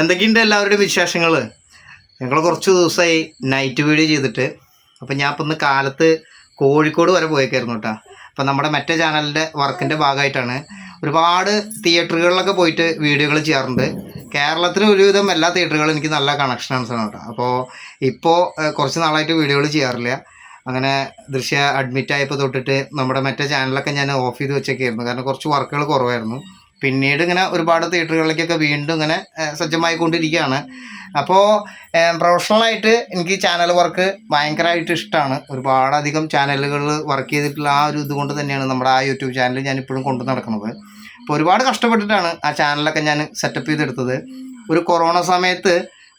എന്തൊക്കെയുണ്ട് എല്ലാവരുടെയും വിശേഷങ്ങൾ ഞങ്ങൾ കുറച്ച് ദിവസമായി നൈറ്റ് വീഡിയോ ചെയ്തിട്ട്. അപ്പം ഞാൻ ഇപ്പം ഇന്ന് കാലത്ത് കോഴിക്കോട് വരെ പോയേക്കായിരുന്നു കേട്ടോ അപ്പം നമ്മുടെ മറ്റേ ചാനലിന്റെ വർക്കിന്റെ ഭാഗമായിട്ടാണ് ഒരുപാട് തിയേറ്ററുകളിലൊക്കെ പോയിട്ട് വീഡിയോകൾ ചെയ്യാറുണ്ട്. കേരളത്തിന് ഒരുവിധം എല്ലാ തിയേറ്ററുകളും എനിക്ക് നല്ല കണക്ഷൻസ് ആണ് കേട്ടോ അപ്പോൾ ഇപ്പോൾ കുറച്ച് നാളായിട്ട് വീഡിയോകൾ ചെയ്യാറില്ല. അങ്ങനെ ദൃശ്യ അഡ്മിറ്റ് ആയപ്പോൾ തൊട്ടിട്ട് നമ്മുടെ മറ്റേ ചാനലൊക്കെ ഞാൻ ഓഫ് ചെയ്ത് വെച്ചൊക്കെയായിരുന്നു. കാരണം കുറച്ച് വർക്കുകൾ കുറവായിരുന്നു. പിന്നീട് ഇങ്ങനെ ഒരുപാട് തിയേറ്ററുകളിലേക്കൊക്കെ വീണ്ടും ഇങ്ങനെ സജ്ജമായിക്കൊണ്ടിരിക്കുകയാണ്. അപ്പോൾ പ്രൊഫഷണലായിട്ട് എനിക്ക് ചാനൽ വർക്ക് ഭയങ്കരമായിട്ട് ഇഷ്ടമാണ് ഒരുപാടധികം ചാനലുകളിൽ വർക്ക് ചെയ്തിട്ടുള്ള ആ ഒരു ഇതുകൊണ്ട് തന്നെയാണ് നമ്മുടെ ആ യൂട്യൂബ് ചാനൽ ഞാൻ ഇപ്പോഴും കൊണ്ടു നടക്കുന്നത്. അപ്പോൾ ഒരുപാട് കഷ്ടപ്പെട്ടിട്ടാണ് ആ ചാനലൊക്കെ ഞാൻ സെറ്റപ്പ് ചെയ്തെടുത്തത്. ഒരു കൊറോണ സമയത്ത്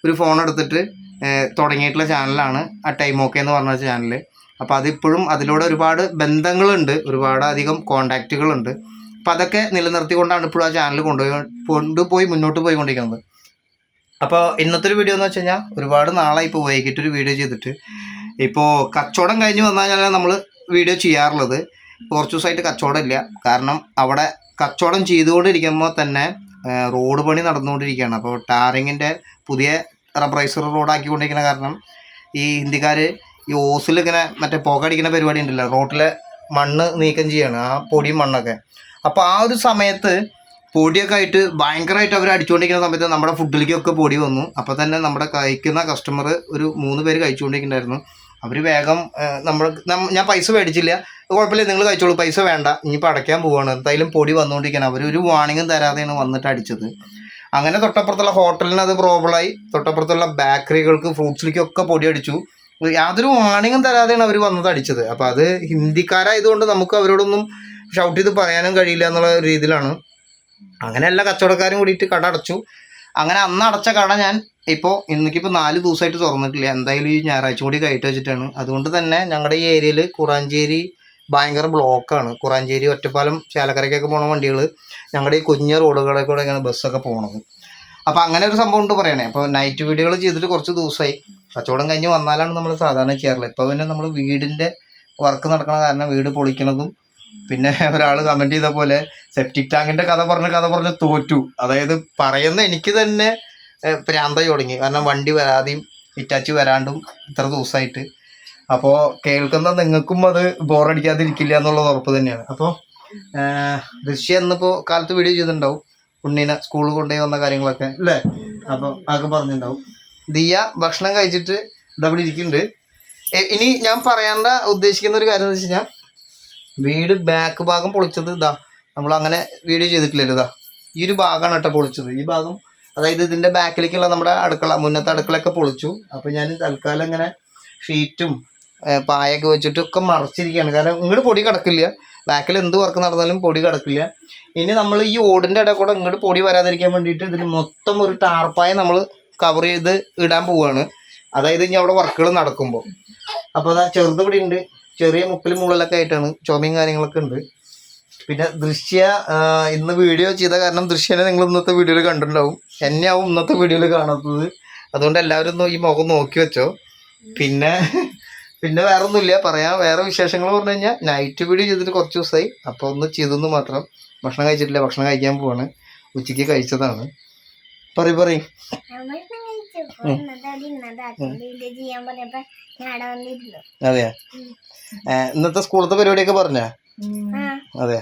ഒരു ഫോൺ എടുത്തിട്ട് തുടങ്ങിയിട്ടുള്ള ചാനലാണ് ആ ടൈം ഓക്കെ എന്ന് പറഞ്ഞ ചാനൽ അപ്പോൾ അതിപ്പോഴും അതിലൂടെ ഒരുപാട് ബന്ധങ്ങളുണ്ട്. ഒരുപാട് അധികം കോണ്ടാക്റ്റുകളുണ്ട്. അപ്പോൾ അതൊക്കെ നിലനിർത്തിക്കൊണ്ടാണ് ഇപ്പോഴും ആ ചാനൽ കൊണ്ടുപോയി കൊണ്ടുപോയി മുന്നോട്ട് പോയിക്കൊണ്ടിരിക്കുന്നത്. അപ്പോൾ ഇന്നത്തെ ഒരു വീഡിയോ എന്ന് വെച്ച് കഴിഞ്ഞാൽ ഒരുപാട് നാളായി ഇപ്പോൾ വൈകിട്ടൊരു വീഡിയോ ചെയ്തിട്ട്. ഇപ്പോൾ കച്ചവടം കഴിഞ്ഞ് വന്നാൽ നമ്മൾ വീഡിയോ ചെയ്യാറുള്ളത്. കുറച്ച് ദിവസമായിട്ട് കച്ചവടം ഇല്ല. കാരണം അവിടെ കച്ചവടം ചെയ്തുകൊണ്ടിരിക്കുമ്പോൾ തന്നെ റോഡ് പണി നടന്നുകൊണ്ടിരിക്കുകയാണ്. അപ്പോൾ ടാറിങ്ങിന്റെ പുതിയ റബ്രൈസർ റോഡാക്കിക്കൊണ്ടിരിക്കുന്ന കാരണം ഈ ഹിന്ദിക്കാർ ഈ ഓസിൽ ഇങ്ങനെ മറ്റേ പുക അടിക്കുന്ന പരിപാടി ഉണ്ടല്ലോ റോട്ടിലെ മണ്ണ് നീക്കം ചെയ്യാണ് ആ പൊടിയും മണ്ണൊക്കെ. അപ്പോൾ ആ ഒരു സമയത്ത് പൊടിയൊക്കെ ആയിട്ട് ഭയങ്കരമായിട്ട് അവർ അടിച്ചുകൊണ്ടിരിക്കുന്ന സമയത്ത് നമ്മുടെ ഫുഡിലേക്കൊക്കെ പൊടി വന്നു. അപ്പോൾ തന്നെ നമ്മുടെ കഴിക്കുന്ന കസ്റ്റമർ ഒരു മൂന്ന് പേര് കഴിച്ചുകൊണ്ടിരിക്കുന്നുണ്ടായിരുന്നു അവർ വേഗം നമ്മൾ ഞാൻ പൈസ മേടിച്ചില്ല. കുഴപ്പമില്ല നിങ്ങൾ കഴിച്ചോളൂ. പൈസ വേണ്ട. ഇനിയിപ്പോൾ അടയ്ക്കാൻ പോവാണ്. എന്തായാലും പൊടി വന്നുകൊണ്ടിരിക്കണം അവർ ഒരു വാണിങ്ങും തരാതെയാണ് വന്നിട്ട് അടിച്ചത്. അങ്ങനെ തൊട്ടപ്പുറത്തുള്ള ഹോട്ടലിന് അത് പ്രോബ്ലമായി തൊട്ടപ്പുറത്തുള്ള ബേക്കറികൾക്ക് ഫ്രൂട്ട്സിലേക്കൊക്കെ പൊടി അടിച്ചു. യാതൊരു വാണിങ്ങും തരാതെയാണ് അവർ വന്നത് അടിച്ചത്. അപ്പോൾ അത് ഹിന്ദിക്കാരായതുകൊണ്ട് നമുക്ക് അവരോടൊന്നും ഷൗട്ട് ചെയ്ത് പറയാനും കഴിയില്ല എന്നുള്ള രീതിയിലാണ്. അങ്ങനെ എല്ലാ കച്ചവടക്കാരും കൂടിയിട്ട് കട അടച്ചു. അങ്ങനെ അന്ന് അടച്ച കട ഞാൻ ഇപ്പോൾ ഇന്നിക്കിപ്പോൾ നാല് ദിവസമായിട്ട് തുറന്നിട്ടില്ല. എന്തായാലും ഈ ഞായറാഴ്ച കൂടി കയറ്റി വെച്ചിട്ടാണ്. അതുകൊണ്ട് തന്നെ ഞങ്ങളുടെ ഈ ഏരിയയിൽ കുറാഞ്ചേരി ഭയങ്കര ബ്ലോക്കാണ്. കുറാഞ്ചേരി ഒറ്റപ്പാലം ചാലക്കരയ്ക്കൊക്കെ പോണ വണ്ടികൾ ഞങ്ങളുടെ ഈ കുഞ്ഞ റോഡുകളിൽ ഇങ്ങനെ ബസ്സൊക്കെ പോണത്. അപ്പോൾ അങ്ങനെ ഒരു സംഭവം ഉണ്ട് പറയണേ. അപ്പോൾ നൈറ്റ് വീഡിയോകൾ ചെയ്തിട്ട് കുറച്ച് ദിവസമായി കച്ചവടം കഴിഞ്ഞ് വന്നാലാണ് നമ്മൾ സാധാരണ ചെയ്യാറുള്ളത്. ഇപ്പോൾ പിന്നെ നമ്മൾ വീടിന്റെ വർക്ക് നടക്കണ കാരണം വീട് പൊളിക്കണതും പിന്നെ ഒരാൾ കമന്റ് ചെയ്ത പോലെ സെപ്റ്റിക് ടാങ്കിന്റെ കഥ പറഞ്ഞ കഥ പറഞ്ഞ് തോറ്റു. അതായത് പറയുന്ന എനിക്ക് തന്നെ പ്രാന്തായി തുടങ്ങി കാരണം വണ്ടി വരാതെയും ഇറ്റാച്ച് വരാണ്ടും ഇത്ര ദിവസമായിട്ട് അപ്പോൾ കേൾക്കുന്ന നിങ്ങൾക്കും അത് ബോറടിക്കാതിരിക്കില്ല എന്നുള്ളത് ഉറപ്പ് തന്നെയാണ്. അപ്പോൾ ദൃശ്യ എന്നിപ്പോൾ കാലത്ത് വീഡിയോ ചെയ്തിട്ടുണ്ടാവും. ഉണ്ണീനെ സ്കൂളിൽ കൊണ്ടുപോയി വന്ന കാര്യങ്ങളൊക്കെ അല്ലേ? അപ്പോൾ അതൊക്കെ പറഞ്ഞിട്ടുണ്ടാവും. ദിയ ഭക്ഷണം കഴിച്ചിട്ട് ഇതവിടെ ഇരിക്കുന്നുണ്ട്. ഇനി ഞാൻ പറയാണ്ട ഉദ്ദേശിക്കുന്ന ഒരു കാര്യം എന്ന് വെച്ച് കഴിഞ്ഞാൽ വീട് ബാക്ക് ഭാഗം പൊളിച്ചത് ഇതാ. നമ്മൾ അങ്ങനെ വീഡിയോ ചെയ്തിട്ടില്ലല്ലോ ഇതാ. ഈ ഒരു ഭാഗമാണ് കേട്ടോ പൊളിച്ചത്. ഈ ഭാഗം അതായത് ഇതിന്റെ ബാക്കിലേക്കുള്ള നമ്മുടെ അടുക്കള മുന്നത്തെ അടുക്കളയൊക്കെ പൊളിച്ചു. അപ്പോൾ ഞാൻ തൽക്കാലം ഇങ്ങനെ ഷീറ്റും പായൊക്കെ വെച്ചിട്ട് ഒക്കെ മറച്ചിരിക്കുകയാണ്. കാരണം ഇങ്ങോട്ട് പൊടി കിടക്കില്ല. ബാക്കിൽ എന്ത് വർക്ക് നടന്നാലും പൊടി കിടക്കില്ല. ഇനി നമ്മൾ ഈ ഓടിന്റെ ഇടയിൽ കൂടെ ഇങ്ങോട്ട് പൊടി വരാതിരിക്കാൻ വേണ്ടിയിട്ട് ഇതിന് മൊത്തം ഒരു ടാർപ്പായ നമ്മൾ കവർ ചെയ്ത് ഇടാൻ പോവുകയാണ് അതായത് ഇനി അവിടെ വർക്കുകൾ നടക്കുമ്പോൾ അപ്പോൾ അതാ ചെറുത് ഇവിടെ ഉണ്ട് ചെറിയ മുക്കിലും മുകളിലൊക്കെ ആയിട്ടാണ് ചുമയും കാര്യങ്ങളൊക്കെ ഉണ്ട്. പിന്നെ ദൃശ്യ ഇന്ന് വീഡിയോ ചെയ്ത കാരണം ദൃശ്യനെ നിങ്ങൾ ഇന്നത്തെ വീഡിയോയിൽ കണ്ടിട്ടുണ്ടാവും. എന്നെയാവും ഇന്നത്തെ വീഡിയോയിൽ കാണാത്തത്. അതുകൊണ്ട് എല്ലാവരും ഈ മുഖം നോക്കി വെച്ചോ. പിന്നെ പിന്നെ വേറെ ഒന്നുമില്ല പറയാം. വേറെ വിശേഷങ്ങൾ പറഞ്ഞു കഴിഞ്ഞാൽ നൈറ്റ് വീഡിയോ ചെയ്തിട്ട് കുറച്ച് ദിവസമായി. അപ്പോൾ ഒന്ന് ചെയ്തെന്ന് മാത്രം. ഭക്ഷണം കഴിച്ചിട്ടില്ല ഭക്ഷണം കഴിക്കാൻ പോവാണ്. ഉച്ചയ്ക്ക് കഴിച്ചതാണ്. പറയും പറയും. അതെയാ? ഇന്നത്തെ സ്കൂളത്തെ പരിപാടിയൊക്കെ പറഞ്ഞാ? അതെ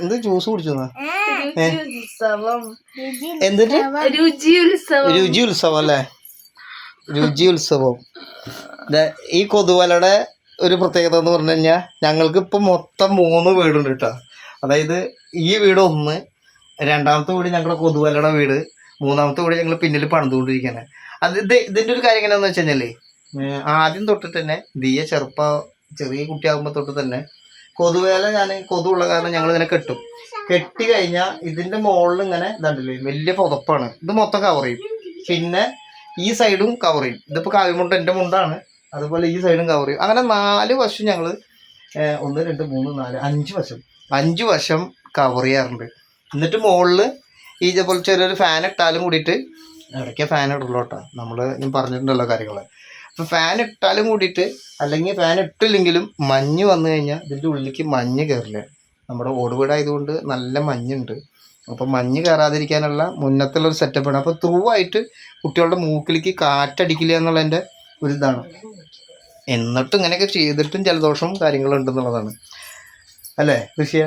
എന്ത് ജ്യൂസ് കുടിച്ചു എന്നിട്ട് രുചി ഉത്സവം. അല്ലേ? രുചി ഉത്സവം ദേ, ഈ കൊതുവലയുടെ ഒരു പ്രത്യേകത എന്ന് പറഞ്ഞു കഴിഞ്ഞാൽ ഞങ്ങൾക്ക് ഇപ്പം മൊത്തം മൂന്ന് വീടുണ്ട് കേട്ടോ. അതായത് ഈ വീട് ഒന്ന് രണ്ടാമത്തെ വീട് ഞങ്ങളുടെ കൊതുവലയുടെ വീട്. മൂന്നാമത്തെ വീട് ഞങ്ങൾ പിന്നിൽ പണിതുകൊണ്ടിരിക്കുകയാണ് അത് ഇത് ഇതിന്റെ ഒരു കാര്യം എങ്ങനെയാണെന്ന് വെച്ച് കഴിഞ്ഞാൽ ആദ്യം തൊട്ട് തന്നെ ദിയ ചെറുപ്പ ചെറിയ കുട്ടിയാകുമ്പോൾ തൊട്ട് തന്നെ കൊതുവേല ഞാൻ കൊതുവുള്ള കാരണം ഞങ്ങൾ ഇങ്ങനെ കെട്ടും. കെട്ടി കഴിഞ്ഞാൽ ഇതിന്റെ മുകളിൽ ഇങ്ങനെ ഇതുണ്ടല്ലേ വലിയ പുതപ്പാണ്. ഇത് മൊത്തം കവർ ചെയ്യും. പിന്നെ ഈ സൈഡും കവർ ചെയ്യും. ഇതിപ്പോൾ കാവിമുണ്ട് എന്റെ മുണ്ടാണ്. അതുപോലെ ഈ സൈഡും കവർ ചെയ്യും. അങ്ങനെ നാല് വശം ഞങ്ങൾ ഒന്ന് രണ്ട് മൂന്ന് നാല് അഞ്ച് വശം അഞ്ച് വശം കവർ ചെയ്യാറുണ്ട്. എന്നിട്ട് മുകളിൽ ഈ ഇതേപോലെ ചെറിയൊരു ഫാൻ ഇട്ടാലും കൂടിയിട്ട് ഇടയ്ക്ക് ഫാൻ ഇടുള്ളൂ കേട്ടോ. നമ്മൾ ഞാൻ പറഞ്ഞിട്ടുണ്ടല്ലോ കാര്യങ്ങൾ അപ്പോൾ ഫാൻ ഇട്ടാലും കൂടിയിട്ട് അല്ലെങ്കിൽ ഫാൻ ഇട്ടില്ലെങ്കിലും മഞ്ഞ് വന്നു കഴിഞ്ഞാൽ ഇതിന്റെ ഉള്ളിലേക്ക് മഞ്ഞ് കയറില്ല നമ്മുടെ ഓടുവീടായതുകൊണ്ട് നല്ല മഞ്ഞുണ്ട്. അപ്പോൾ മഞ്ഞ് കയറാതിരിക്കാനുള്ള മുന്നത്തുള്ളൊരു സെറ്റപ്പാണ് അപ്പോൾ ത്രൂ ആയിട്ട് കുട്ടികളുടെ മൂക്കിലേക്ക് കാറ്റടിക്കില്ല എന്നുള്ളതിന്റെ ഒരു ഇതാണ്. എന്നിട്ടും ഇങ്ങനെയൊക്കെ ചെയ്തിട്ടും ജലദോഷവും കാര്യങ്ങളും ഉണ്ടെന്നുള്ളതാണ്. അല്ലേ കൃഷിയ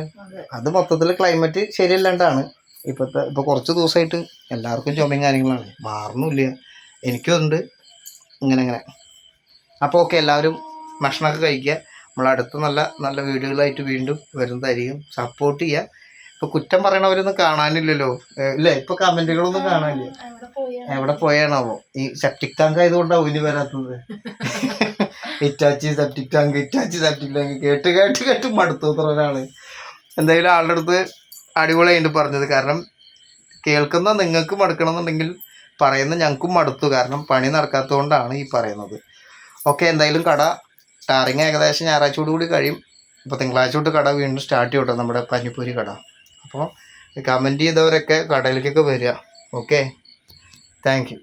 അത്. മൊത്തത്തിൽ ക്ലൈമറ്റ് ശരിയല്ലാണ്ടാണ്. ഇപ്പോഴത്തെ ഇപ്പോൾ കുറച്ച് ദിവസമായിട്ട് എല്ലാവർക്കും ചുമയും കാര്യങ്ങളാണ്. മാറുന്നില്ല എനിക്കും ഉണ്ട്. ഇങ്ങനെ ഇങ്ങനെ. അപ്പോൾ ഓക്കെ എല്ലാവരും ഭക്ഷണമൊക്കെ കഴിക്കുക. നമ്മൾ അടുത്ത നല്ല നല്ല വീഡിയോകളായിട്ട് വീണ്ടും വരുന്നതായിരിക്കും. സപ്പോർട്ട് ചെയ്യുക. ഇപ്പോൾ കുറ്റം പറയണവരൊന്നും കാണാനില്ലല്ലോ. ഇല്ല? ഇപ്പോൾ കമന്റുകളൊന്നും കാണാനില്ല? എവിടെ പോയാണാവോ? ഈ സെപ്റ്റിക് ടാങ്ക് ആയതുകൊണ്ടാവും ഇനി വരാത്തത്. Itachi septic tank Itachi septic tank കേട്ട് കേട്ട് കേട്ട് മടുത്തു ഒരാൾ. എന്തായാലും ആളുടെ അടുത്ത് അടിപൊളിയായിട്ട് പറഞ്ഞത് കാരണം കേൾക്കുന്ന നിങ്ങൾക്ക് മടുക്കണം എന്നുണ്ടെങ്കിൽ പറയുന്ന ഞങ്ങൾക്കും മടുത്തു. കാരണം പണി നടക്കാത്തതുകൊണ്ടാണ് ഈ പറയുന്നത്. ഓക്കെ എന്തായാലും കട ടാറിങ് ഏകദേശം ഞായറാഴ്ചയോട് കൂടി കഴിയും. ഇപ്പോൾ തിങ്കളാഴ്ച തൊട്ട് കട വീണ്ടും സ്റ്റാർട്ട് ചെയ്യട്ടെ നമ്മുടെ പനിപ്പൂരി കട. അപ്പോൾ കമന്റ് ചെയ്തവരൊക്കെ കടയിലേക്കൊക്കെ വരിക. Okay thank